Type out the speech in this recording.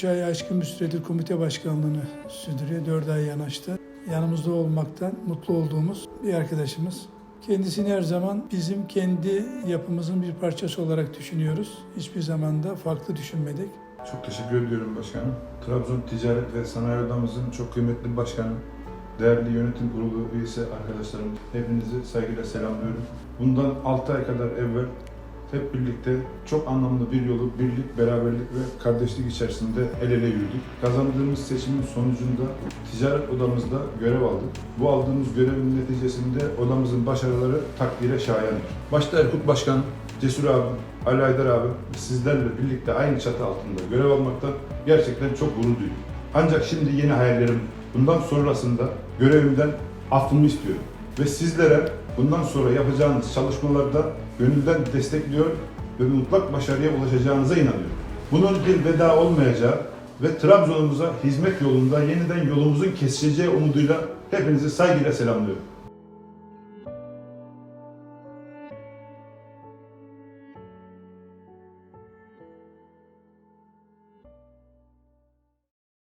3 ay aşkın bir süredir komite başkanlığını sürdürüyor. 4 ay yanaştı. Yanımızda olmaktan mutlu olduğumuz bir arkadaşımız. Kendisini her zaman bizim kendi yapımızın bir parçası olarak düşünüyoruz. Hiçbir zaman da farklı düşünmedik. Çok teşekkür ediyorum başkanım. Trabzon Ticaret ve Sanayi Odamızın çok kıymetli başkanı, değerli yönetim kurulu üyesi arkadaşlarım, hepinizi saygıyla selamlıyorum. Bundan 6 ay kadar evvel hep birlikte çok anlamlı bir yolu birlik, beraberlik ve kardeşlik içerisinde el ele yürüdük. Kazandığımız seçimin sonucunda ticaret odamızda görev aldık. Bu aldığımız görevin neticesinde odamızın başarıları takdire şayandır. Başta Erkut Başkan, Cesur abi, Ali Aydar abi sizlerle birlikte aynı çatı altında görev almaktan gerçekten çok gurur duydum. Ancak şimdi yeni hayallerim bundan sonrasında görevimden affımı istiyorum. Ve sizlere bundan sonra yapacağınız çalışmalarda gönülden destekliyor ve mutlak başarıya ulaşacağınıza inanıyorum. Bunun bir veda olmayacağı ve Trabzon'umuza hizmet yolunda yeniden yolumuzun kesişeceği umuduyla hepinizi saygıyla selamlıyorum.